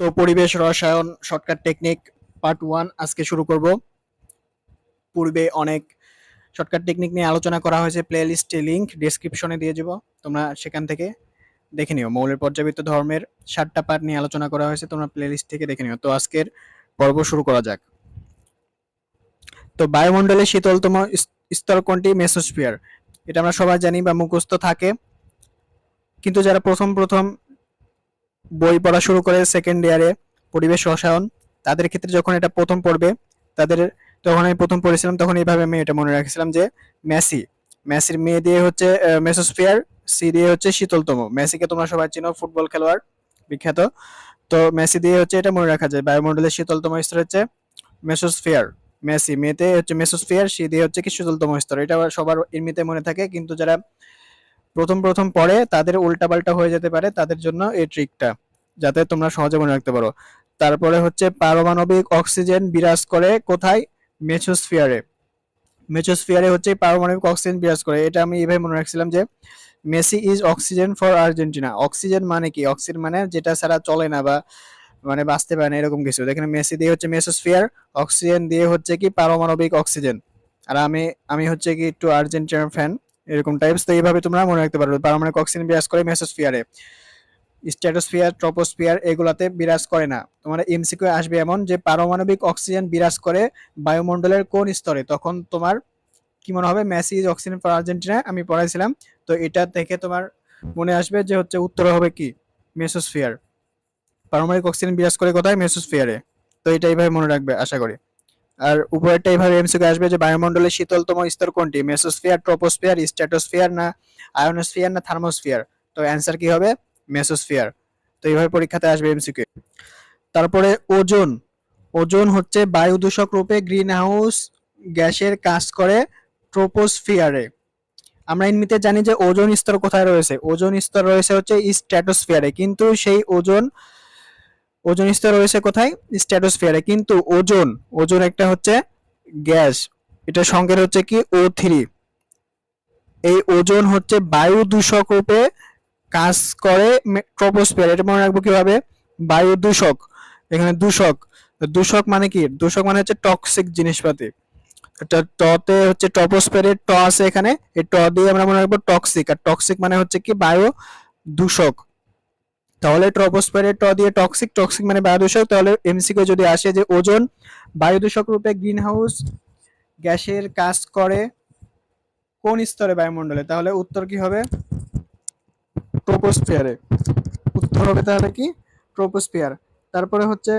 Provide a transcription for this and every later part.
তো পরিবেশ, রসায়ন শর্টকাট টেকনিক পার্ট ওয়ান আজকে শুরু করব। পূর্বে অনেক শর্টকাট টেকনিক নিয়ে আলোচনা করা হয়েছে প্লে লিস্টে লিঙ্ক ডিসক্রিপশনে দিয়ে যাব তোমরা সেখান থেকে দেখে নিও। মৌলের পর্যাবৃত্ত ধর্মের সাতটা পার্ট নিয়ে আলোচনা করা হয়েছে, তোমরা প্লে লিস্ট থেকে দেখে নিও। তো আজকের পর্ব শুরু করা যাক। তো বায়ুমণ্ডলের শীতলতম স্তর কোনটি? মেসোস্ফিয়ার। এটা আমরা সবাই জানি বা মুখস্থ থাকে। কিন্তু যারা প্রথম প্রথম বই পড়া শুরু করে সেকেন্ড ইয়ারে পরিবেশ রসায়ন, তাদের ক্ষেত্রে যখন এটা প্রথম পড়বে, তাদের তখন আমি প্রথম পড়েছিলাম, তখন এইভাবে আমি এটা মনে রাখছিলাম যে মেসি, মেসির মেয়ে দিয়ে হচ্ছে মেসোস্ফিয়ার সি দিয়ে হচ্ছে শীতলতম। মেসিকে তোমরা সবাই চিনো, ফুটবল খেলোয়াড়, বিখ্যাত। তো মেসি দিয়ে হচ্ছে এটা মনে রাখা যায়, বায়ুমণ্ডলের শীতলতম স্তর হচ্ছে মেসোস্ফিয়ার মেসি মেয়েতে হচ্ছে মেসোস্ফিয়ার সি দিয়ে হচ্ছে কি শীতলতম স্তর, এটা সবার এমনিতে মনে থাকে, কিন্তু যারা প্রথম প্রথম পড়ে তাদের উল্টাপাল্টা হয়ে যেতে পারে তাদের জন্য এই ট্রিকটা যাতে তোমরা সহজে মনে রাখতে পারো। তারপরে হচ্ছে পারমাণবিক অক্সিজেন বিরাজ করে কোথায়? মেসোস্ফিয়ারে মেসোস্ফিয়ারে হচ্ছে পারমাণবিক অক্সিজেন বিরাজ করে। এটা আমি এভাবে মনে রাখছিলাম যে, Messi is oxygen for Argentina. Oxygen মানে কি? অক্সিজেন মানে যেটা ছাড়া চলে না বা মানে বাঁচতে পারে না, এরকম কিছু। দেখেন মেসি দিয়ে হচ্ছে মেসোস্ফিয়ার অক্সিজেন দিয়ে হচ্ছে কি পারমাণবিক অক্সিজেন। আর আমি আমি হচ্ছে কি একটু আর্জেন্টিনার ফ্যান এরকম টাইপস তো এইভাবে তোমরা মনে রাখতে পারবে পারমাণবিক অক্সিজেন বিরাজ করে মেসোস্ফিয়ারে স্ট্র্যাটোস্ফিয়ার ট্রপোস্ফিয়ার এগুলাতে বিরাজ করে না। তোমার এমসিকিউ আসবে এমন যে, পারমাণবিক অক্সিজেন বিরাজ করে বায়ুমণ্ডলের কোন স্তরে? তখন তোমার কি মনে হবে? Messi is oxygen for Argentina আমি পড়াইছিলাম। তো এটা থেকে তোমার মনে আসবে যে, হচ্ছে উত্তর হবে কি? মেসোস্ফিয়ার পারমাণবিক অক্সিজেন বিরাজ করে কোথায়? মেসোস্ফিয়ারে তো এটা এইভাবে মনে রাখবে, আশা করি। আর উপরেরটা এইভাবে এমসিকিউ আসবে যে বায়ুমণ্ডলের শীতলতম স্তর কোনটি? মেসোস্ফিয়ার, ট্রপোস্ফিয়ার স্ট্র্যাটোস্ফিয়ার না আয়োনোস্ফিয়ার না থার্মোস্ফিয়ার? তো অ্যান্সার কি হবে? মেসোস্ফিয়ার। তো এইভাবে পরীক্ষাতে আসবে এমসিকিউ তারপরে ওজন। ওজন হচ্ছে বায়ু দূষক রূপে গ্রিন হাউস গ্যাসের কাজ করে ট্রোপোস্ফিয়ারে। আমরা এমনিতে জানি যে ওজন স্তর কোথায় রয়েছে? ওজন স্তর রয়েছে হচ্ছে স্ট্র্যাটোস্ফিয়ারে কিন্তু সেই ওজন ওজন স্তর রয়েছে কোথায়? স্ট্র্যাটোস্ফিয়ারে কিন্তু ওজন ওজন একটা হচ্ছে গ্যাস। এটা সংকেত হচ্ছে কি? ও থ্রি এই ওজন হচ্ছে বায়ু দূষক রূপে কাজ করে ট্রোপোস্ফিয়ার এটা মনে রাখব কীভাবে? বায়ু দূষক এখানে দূষক। দূষক মানে কি? দূষক মানে হচ্ছে টক্সিক জিনিসপাতি। টতে হচ্ছে ট্রপোস্ফিয়ারের ট আছে এখানে। এই ট দিয়ে আমরা মনে রাখব টক্সিক আর টক্সিক মানে হচ্ছে কি? বায়ু দূষক তাহলে ট্রপোস্ফিয়ারের ট দিয়ে টক্সিক টক্সিক মানে বায়ু দূষক তাহলে এমসিকে যদি আসে যে ওজন বায়ু দূষক রূপে গ্রিন হাউস গ্যাসের কাজ করে কোন স্তরে বায়ুমণ্ডলে? তাহলে উত্তর কি হবে? ট্রোপোস্ফিয়ারে উত্তর হবে তাহলে কি? ট্রোপোস্ফিয়ার তারপরে হচ্ছে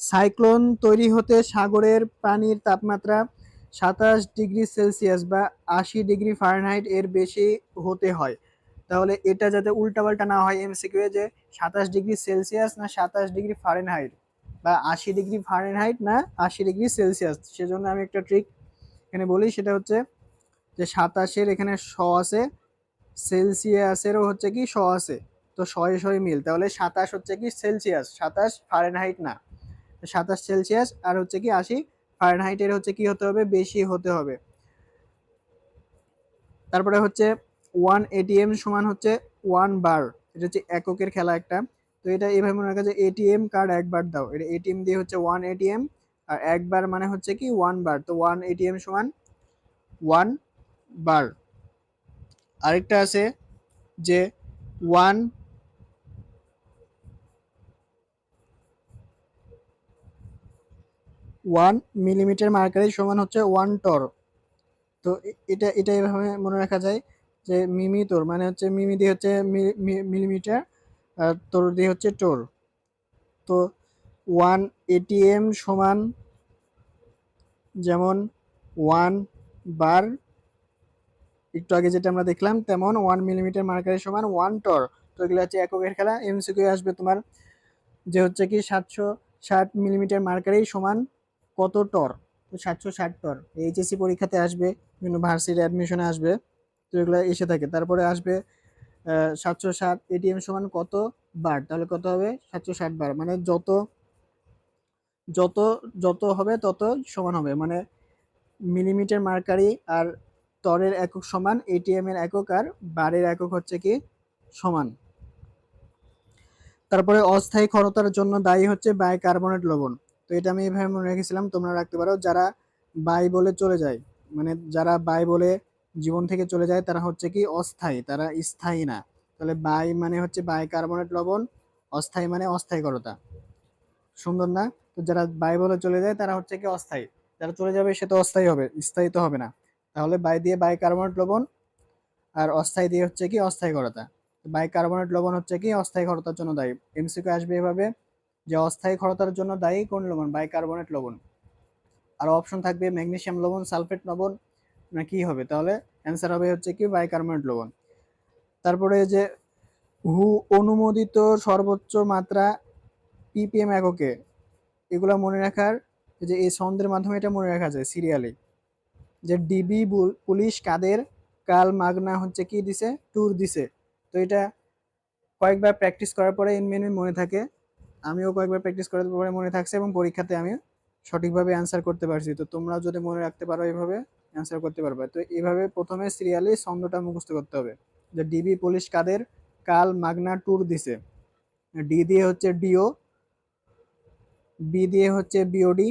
সাইক্লোন তৈরি হতে সাগরের পানির তাপমাত্রা সাতাশ ডিগ্রি সেলসিয়াস বা আশি ডিগ্রি ফারেনহাইট এর বেশি হতে হয়। তাহলে এটা যাতে উল্টাপাল্টা না হয় এমসিকিউ যে সাতাশ ডিগ্রি সেলসিয়াস না সাতাশ ডিগ্রি ফারেনহাইট বা আশি ডিগ্রি ফারেনহাইট না আশি ডিগ্রি সেলসিয়াস, সেজন্য আমি একটা ট্রিক এখানে বলি, সেটা হচ্ছে যে সাতাশের এখানে শ আছে, সেলসিয়াসেরও হচ্ছে কি শ আছে, তো শয়ে শয়ে মিল। তাহলে সাতাশ হচ্ছে কি সেলসিয়াস, সাতাশ ফারেনহাইট না। সাতাশ সেলসিয়াস আর হচ্ছে কি আশি ফারেনহাইটের হচ্ছে কি হতে হবে, বেশি হতে হবে। তারপরে হচ্ছে ওয়ান এটিএম সমান হচ্ছে ওয়ান বার এটা হচ্ছে এককের খেলা একটা। তো এটা এভাবে মনে রাখা যায় এটিএম কার্ড একবার দাও। এটা এটিএম দিয়ে হচ্ছে ওয়ান এটিএম আর একবার মানে হচ্ছে কি ওয়ান বার তো ওয়ান এটিএম সমান ওয়ান বার আরেকটা আছে যে ওয়ান ওয়ান মিলিমিটার মার্কারি সমান হচ্ছে ওয়ান টর তো এটা এটা এভাবে মনে রাখা যায়। যে মিমি তোর মানে হচ্ছে মিমি দিয়ে হচ্ছে মিলিমিটার, আর তোর দিয়ে হচ্ছে টোর। তো ওয়ান এটিএম সমান যেমন ওয়ান বার, একটু আগে যেটা আমরা দেখলাম, তেমন ওয়ান মিলিমিটার মার্কারের সমান ওয়ান টর। তো এগুলো হচ্ছে এককের খেলা, এমসিকিউ আসবে তোমার যে হচ্ছে কি সাতশো ষাট মিলিমিটার মার্কারেই সমান কত টর? তো সাতশো ষাট টর। এইচএসসি পরীক্ষাতে আসবে, বিভিন্ন ভার্সিটি অ্যাডমিশনে আসবে। তো এগুলো এসে থাকে। তারপরে আসবে সাতশো ষাট এটিএম সমান কত বার? তাহলে কত হবে? সাতশো ষাট বার। মানে যত যত যত হবে তত সমান হবে। মানে মিলিমিটার মার্কারি আর তরের একক সমান এটিএম এর একক আর বারের একক হচ্ছে কি সমান। তারপরে অস্থায়ী ক্ষরতার জন্য দায়ী হচ্ছে বাইকার্বনেট লবণ। তো এটা আমি এভাবে মনে রেখেছিলাম, তোমরা রাখতে পারো। যারা বাই বলে চলে যায় মানে যারা বাই বলে জীবন থেকে চলে যায়, তারা হচ্ছে কি অস্থায়ী, তারা স্থায়ী না। তাহলে বাই মানে হচ্ছে বাইকার্বনেট লবণ, অস্থায়ী মানে অস্থায়ীকরতা। সুন্দর না? তো যারা বাই বলে চলে যায়, তারা হচ্ছে কি অস্থায়ী। যারা চলে যাবে, সে তো অস্থায়ী হবে, স্থায়ী তো হবে না। তাহলে বাই দিয়ে বাইকার্বনেট লবণ, আর অস্থায়ী দিয়ে হচ্ছে কি অস্থায়ীকরতা। বাইকার্বনেট লবণ হচ্ছে কি অস্থায়ী ক্ষরতার জন্য দায়ী। এমসিকিউ আসবে এভাবে যে অস্থায়ী ক্ষরতার জন্য দায়ী কোন লবণ? বাইকার্বনেট লবণ। আর অপশন থাকবে ম্যাগনেশিয়াম লবণ সালফেট লবণ না কি হবে? তাহলে অ্যান্সার হবে হচ্ছে কি বাইকার্বনেট লবণ। তারপরে যে হু অনুমোদিত সর্বোচ্চ মাত্রা পিপিএম এককে, এগুলো মনে রাখার যে এই ছন্দের মাধ্যমে এটা মনে রাখা যায় সিরিয়ালি যে ডিবি পুলিশ কাদের কাল মাগনা হচ্ছে কি দিছে? ট্যুর দিছে। তো এটা কয়েকবার প্র্যাকটিস করার পরে ইন মেনু মনে থাকে। আমিও কয়েকবার প্র্যাকটিস করার পরে মনে থাকছে এবং পরীক্ষাতে আমি সঠিকভাবে অ্যান্সার করতে পারছি। তো তোমরাও যদি মনে রাখতে পারো এইভাবে অ্যান্সার করতে পারবে। তো এইভাবে প্রথমে সিরিয়ালি ছন্দটা মুখস্থ করতে হবে। যে ডিবি পুলিশ কাদের কাল মাগনা ট্যুর দিছে। ডি দিয়ে হচ্ছে ডিও বি দিয়ে হচ্ছে বিওডি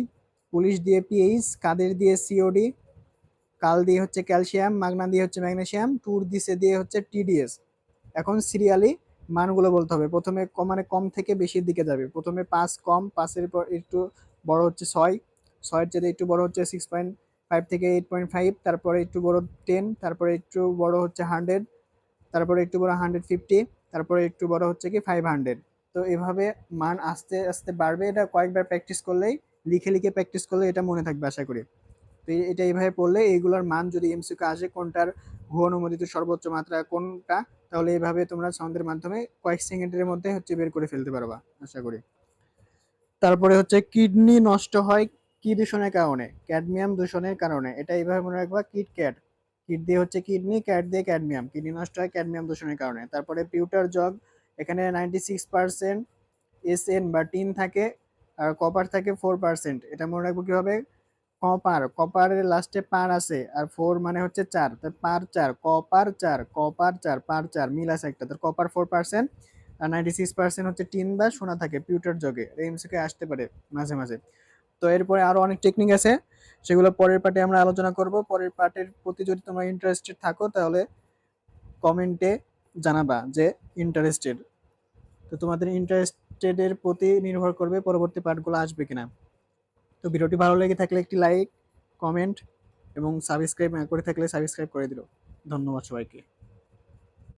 পুলিশ দিয়ে পিএইচ কাদের দিয়ে সিওডি কাল দিয়ে হচ্ছে ক্যালসিয়াম মাগনা দিয়ে হচ্ছে ম্যাগনেসিয়াম ট্যুর দিছে দিয়ে হচ্ছে টিডিএস এখন সিরিয়ালি মানগুলো বলতে হবে। প্রথমে মানে কম থেকে বেশির দিকে যাবে। প্রথমে পাঁচ কম, পাঁচের পর একটু বড় হচ্ছে ছয়। ছয়ের চেয়ে একটু বড় হচ্ছে সিক্স পয়েন্ট ফাইভ থেকে এইট পয়েন্ট ফাইভ তারপরে একটু বড় টেন তারপরে একটু বড় হচ্ছে হান্ড্রেড তারপরে একটু বড় হান্ড্রেড ফিফটি তারপরে একটু বড় হচ্ছে কি ফাইভ হান্ড্রেড তো এভাবে মান আস্তে আস্তে বাড়বে, এটা কয়েকবার প্র্যাকটিস করলেই, লিখে লিখে প্র্যাকটিস করলে এটা মনে থাকবে, আশা করি। তো এটা এইভাবে পড়লে এইগুলোর মান যদি এমসিকে আসে, কোনটার ভূ অনুমোদিত সর্বোচ্চ মাত্রা কোনটা, তাহলে এইভাবে তোমরা ছন্দের মাধ্যমে কয়েক সেকেন্ডের মধ্যে হচ্ছে বের করে ফেলতে পারবা, আশা করি। তারপরে হচ্ছে কিডনি নষ্ট হয় কি দূষণের কারণে? ক্যাডমিয়াম দূষণের কারণে। এটা এইভাবে মনে রাখবা, কিট ক্যাট। কিট দিয়ে হচ্ছে কিডনি, ক্যাট দিয়ে ক্যাডমিয়াম। কিডনি নষ্ট হয়, ক্যাডমিয়াম দূষণের কারণে। তারপরে পিউটার জগ, এখানে ninety six percent S N বা টিন থাকে, আর কপার থাকে ফোর পার্সেন্ট এটা মনে রাখব কীভাবে? কপার কপারের লাস্টে পার আছে, আর ফোর মানে হচ্ছে চার। তো পার চার কপার চার কপার চার, পার চার, মিল আছে একটা। তার কপার ফোর পার্সেন্ট আর নাইনটি সিক্স পার্সেন্ট হচ্ছে টিন বা সোনা থাকে পিউটার জগে। এমসিকে আসতে পারে মাঝে মাঝে। তো এরপরে আরও অনেক টেকনিক আছে, সেগুলো পরের পার্টে আমরা আলোচনা করব। পরের পার্টের প্রতি যদি তোমরা ইন্টারেস্টেড থাকো, তাহলে কমেন্টে জানাবা যে ইন্টারেস্টেড তো তোমাদের ইন্টারেস্টেডের প্রতি নির্ভর করবে পরবর্তী পার্টগুলো আসবে কিনা। তো ভিডিওটি ভালো লেগে থাকলে একটি লাইক কমেন্ট এবং সাবস্ক্রাইব না করে থাকলে সাবস্ক্রাইব করে দিল। ধন্যবাদ সবাইকে।